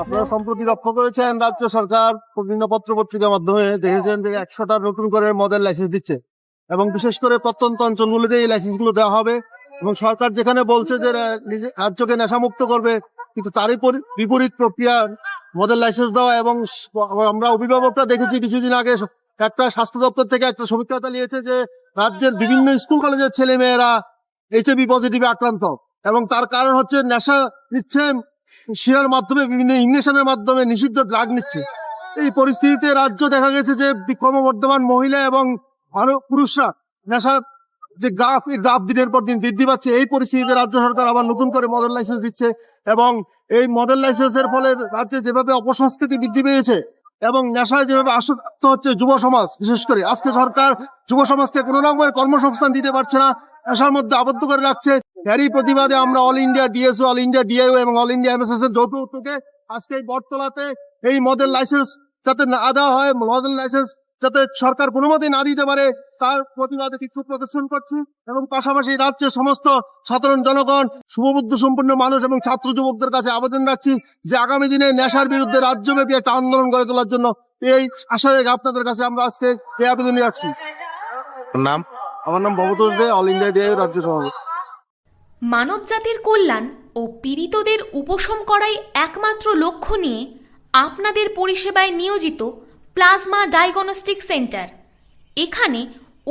আপনারা সম্প্রতি লক্ষ্য করেছেন, রাজ্য সরকার বিভিন্ন পত্র পত্রিকার মাধ্যমে দেখেছেন যে একশোটা নতুন করে মদের লাইসেন্স দিচ্ছে। এবং বিশেষ করে প্রত্যন্ত অঞ্চলগুলোতে এই লাইসেন্সগুলো দেওয়া হবে। এবং সরকার যেখানে বলছে যে রাজ্যকে নেশামুক্ত করবে কিন্তু তারই পরি- বিপরীত প্রক্রিয়া মডেল লাইসেন্স দেওয়া এবং আমরা অভিভাবকরা দেখেছি কিছুদিন আগে একটা স্বাস্থ্য দপ্তর থেকে একটা সমীক্ষা চালিয়েছে যে রাজ্যের বিভিন্ন স্কুল কলেজের ছেলে মেয়েরা এইচএবি পজিটিভে আক্রান্ত এবং তার কারণ হচ্ছে নেশা নিচ্ছে, শিরার মাধ্যমে বিভিন্ন ইঞ্জেকশনের মাধ্যমে নিষিদ্ধ ড্রাগ নিচ্ছে। এই পরিস্থিতিতে রাজ্য দেখা গেছে যে ক্রমবর্ধমান মহিলা এবং আরও পুরুষরা নেশার যে গ্রাফ, এই গ্রাফ দিনের পর দিন বৃদ্ধি পাচ্ছে, এই পরিস্থিতিতে রাজ্য সরকার আবার নতুন করে মডেল লাইসেন্স দিচ্ছে এবং এই মডেল লাইসেন্সের ফলে রাজ্যে যেভাবে অপসংস্কৃতি বৃদ্ধি পেয়েছে এবং নেশায় যেভাবে আসক্ত হচ্ছে যুব সমাজ, বিশেষ করে আজকে সরকার যুব সমাজকে কোনো রকমের কর্মসংস্থান দিতে পারছে না, নেশার মধ্যে আবদ্ধ করে রাখছে। এরই প্রতিবাদে আমরা All India DSO All India DYO এবং অল ইন্ডিয়া এমএসএস এর যৌথ উদ্যোগে আজকে এই বটতলাতে এই মডেল লাইসেন্স যাতে না দেওয়া হয় মডেল লাইসেন্স যাতে সরকার কোনো মতেই না দিতে পারে তার প্রতিবাদে বিক্ষোভ প্রদর্শন করছি এবং পাশাপাশি রাজ্যের সমস্ত সাধারণ জনগণ শুভবুদ্ধ সম্পন্ন মানুষ এবং ছাত্র যুবকদের কাছে আবেদন রাখছি যে আগামী দিনে নেশার বিরুদ্ধে রাজ্যব্যাপী একটা আন্দোলন গড়ে তোলার জন্য এই আশা রেখে আপনাদের কাছে আমরা আজকে এই আবেদনই রাখছি। নাম? আমার নাম Bhabatosh Dey all India DI রাজ্য সভাপতি। মানব জাতির কল্যাণ ও পীড়িতদের উপশম করাই একমাত্র লক্ষ্য নিয়ে আপনাদের পরিষেবায় নিয়োজিত প্লাজমা ডায়াগনস্টিক সেন্টার। এখানে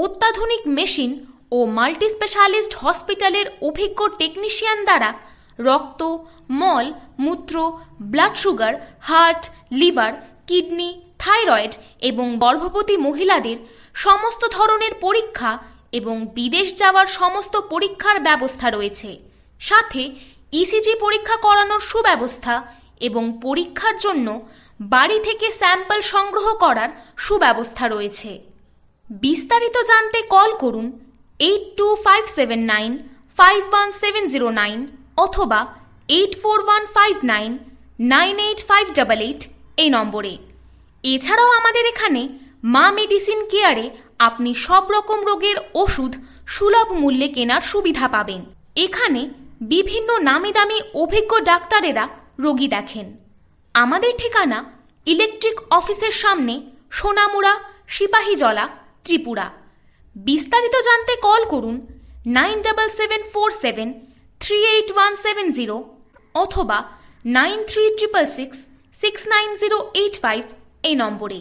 অত্যাধুনিক মেশিন ও মাল্টি স্পেশালিস্ট হসপিটালের অভিজ্ঞ টেকনিশিয়ান দ্বারা রক্ত, মল, মূত্র, blood sugar, heart, liver, kidney, thyroid এবং গর্ভবতী মহিলাদের সমস্ত ধরনের পরীক্ষা এবং বিদেশ যাওয়ার সমস্ত পরীক্ষার ব্যবস্থা রয়েছে। সাথে ইসিজি পরীক্ষা করানোর সুব্যবস্থা এবং পরীক্ষার জন্য বাড়ি থেকে স্যাম্পল সংগ্রহ করার সুব্যবস্থা রয়েছে। বিস্তারিত জানতে কল করুন eight two five seven nine five one seven zero nine অথবা eight four one five nine nine eight five double eight এই নম্বরে। এছাড়াও আমাদের এখানে মা মেডিসিন কেয়ারে আপনি সব রকম রোগের ওষুধ সুলভ মূল্যে কেনার সুবিধা পাবেন। এখানে বিভিন্ন নামি দামি অভিজ্ঞ ডাক্তারেরা রোগী দেখেন। আমাদের ঠিকানা ইলেকট্রিক অফিসের সামনে সোনামুড়া, সিপাহীজলা, ত্রিপুরা। বিস্তারিত জানতে কল করুন nine double seven four seven three eight one seven zero অথবা nine three triple six six nine zero eight five এই নম্বরে।